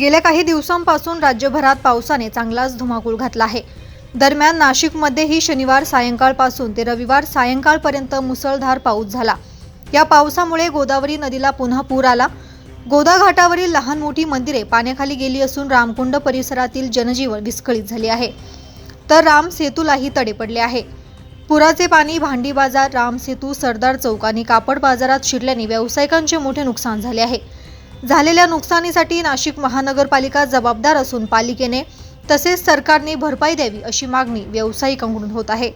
गेल्या काही दिवसांपासून राज्यभरात पावसाने चांगलाच धुमाकूळ घातला आहे. दरम्यान नाशिकमध्येही शनिवार सायंकाळपासून ते रविवार सायंकाळपर्यंत मुसळधार पाऊस झाला. या पावसामुळे गोदावरी नदीला पुन्हा पूर आला. गोदा घाटावरील लहान मोठी मंदिरे पाण्याखाली गेली असून रामकुंड परिसरातील जनजीवन विस्कळीत झाले आहे. तर राम सेतूलाही तडे पडले आहे. पुराचे पाणी भांडी बाजार राम सेतू सरदार चौक आणि कापड बाजारात शिरल्याने व्यावसायिकांचे मोठे नुकसान झाले आहे. झालेल्या नुकसानीसाठी नाशिक महानगरपालिका जबाबदार असून पालिकेने तसेच सरकारने भरपाई द्यावी अशी मागणी व्यावसायिकांकडून होत आहे.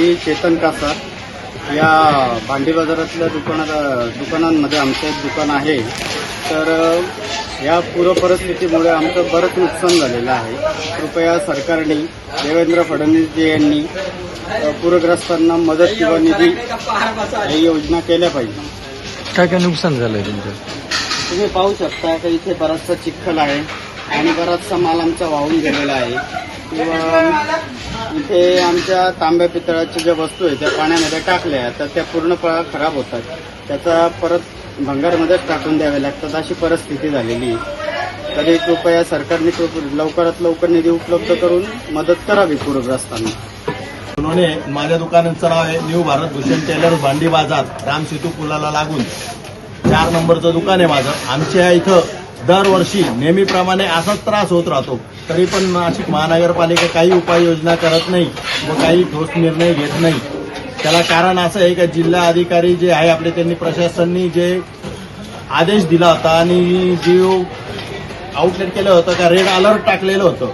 मी चेतन कासार या भांडी बाजारातल्या दुकानात दुकानांमध्ये आमचं एक दुकान आहे. तर या पूर परिस्थितीमुळे आमचं बरंच नुकसान झालेलं आहे. कृपया सरकारने देवेंद्र फडणवीसजी यांनी पूरग्रस्तांना मदत किंवा निधी या योजना केल्या पाहिजे. काय काय नुकसान झालंय तुमचं? तुम्ही पाहू शकता की इथे बराचसा चिखल आहे आणि बराचसा माल आमचा वाहून गेलेला आहे. किंवा इथे आमच्या तांब्या पितळाच्या ज्या वस्तू आहेत त्या पाण्यामध्ये टाकल्या तर त्या पूर्ण खराब होतात. त्याचा परत भंगारमध्येच टाकून द्यावे लागतात अशी परिस्थिती झालेली आहे. तरी कृपया सरकारने लवकरात लवकर निधी उपलब्ध करून मदत करावी पूरग्रस्तांना. उन्होंने माझ्या दुकानाचं नाव आहे न्यू भारत भूषण टेलर भांडी बाजार राम सेतू पुलाला लागून. चार नंबरचं दुकान आहे माझं. आमच्या इथं दरवर्षी नेहमीप्रमाणे असाच त्रास होत राहतो. तरी पण नाशिक महानगरपालिका काही उपाययोजना करत नाही व काही ठोस निर्णय घेत नाही. त्याला कारण असं आहे का जिल्हा अधिकारी जे आहे आपले त्यांनी प्रशासनाने जे आदेश दिला होता आणि जे आउटलेट केलं होतं का रेड अलर्ट टाकलेलं होतं.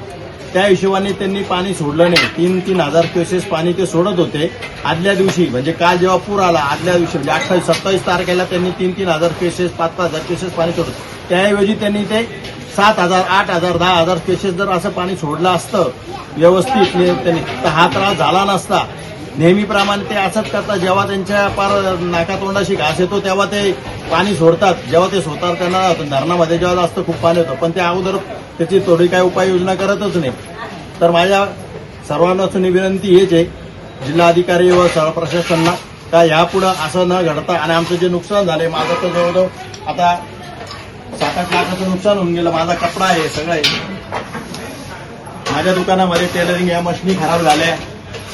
त्या हिशोबाने त्यांनी पाणी सोडलं नाही. तीन तीन हजार क्युसेस पाणी ते सोडत होते. आदल्या दिवशी म्हणजे काल जेव्हा पूर आला आदल्या दिवशी म्हणजे अठ्ठावीस सत्तावीस तारखेला त्यांनी तीन तीन हजार क्युसेस पाच पाच हजार क्युसेस पाणी सोडलं. त्याऐवजी त्यांनी ते सात हजार आठ हजार दहा हजार क्युसेस जर असं पाणी सोडलं असतं व्यवस्थित म्हणजे त्यांनी तर हा त्रास झाला नसता. नेहमीप्रमाणे ते असंच करतात जेव्हा त्यांच्या पार नाकातोंडाशी घास येतो तेव्हा ते पाणी सोडतात. जेव्हा ते सोडतात त्यांना धरणामध्ये जेव्हा जास्त खूप पाणी होतं पण त्या अगोदर त्याची थोडी काही उपाययोजना करतच नाही. तर माझ्या सर्वांनाच विनंती हेच आहे जिल्हाधिकारी व सर्व प्रशासनाला का यापुढं असं न घडता आणि आमचं जे नुकसान झालंय माझं तर जवळजवळ आता सात आठ लाखाचं नुकसान होऊन गेलं. माझा कपडा आहे सगळं आहे. माझ्या दुकानामध्ये टेलरिंग या मशिनी खराब झाल्या.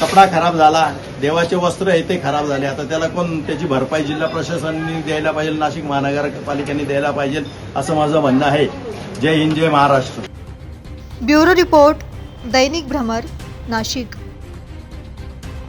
कपडा खराब झाला. देवाचे वस्त्र आहे ते खराब झाले. आता त्याला कोण त्याची भरपाई जिल्हा प्रशासनाने द्यायला पाहिजे नाशिक महानगरपालिकेने द्यायला पाहिजे असं माझं म्हणणं आहे. जय हिंद जय Maharashtra. Bureau report Dainik Bhramar Nashik.